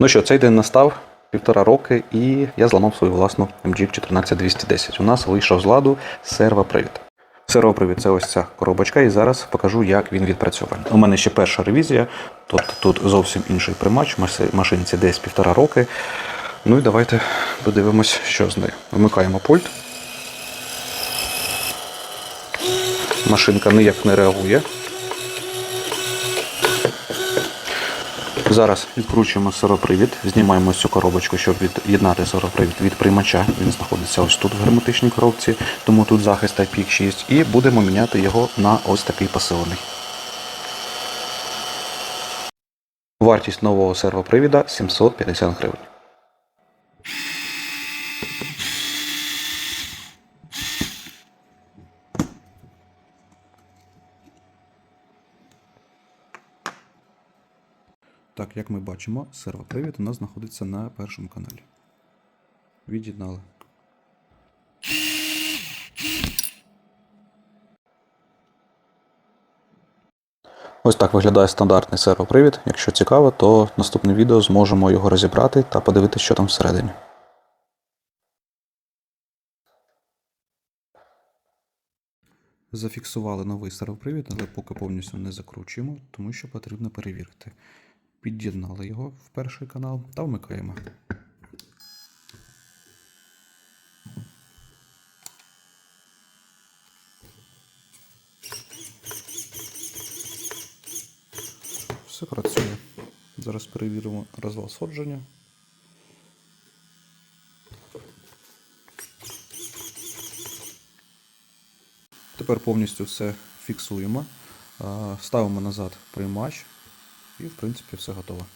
Ну що, цей день настав півтора роки, і я зламав свою власну MG 14210. У нас вийшов з ладу сервопривід. Сервопривід це ось ця коробочка, і зараз покажу, як він відпрацьований. У мене ще перша ревізія, тут, тут зовсім інший примач, маши- машинці десь півтора роки. Ну і давайте подивимось, що з нею. Вмикаємо пульт. Машинка ніяк не реагує. Зараз відкручуємо сиропривід, знімаємо цю коробочку, щоб від'єднати сиропривід від приймача. Він знаходиться ось тут в герметичній коробці, тому тут захист ipx 6 і будемо міняти його на ось такий посилений. Вартість нового сервопривіда 750 гривень. Так, як ми бачимо, сервопривід у нас знаходиться на першому каналі. Від'єднали. Ось так виглядає стандартний сервопривід. Якщо цікаво, то в наступне відео зможемо його розібрати та подивитися, що там всередині. Зафіксували новий сервопривід, але поки повністю не закручуємо, тому що потрібно перевірити. Під'єднали його в перший канал та вмикаємо. Все працює. Зараз перевіримо розвал сходження. Тепер повністю все фіксуємо, ставимо назад приймач і, в принципі, все готово.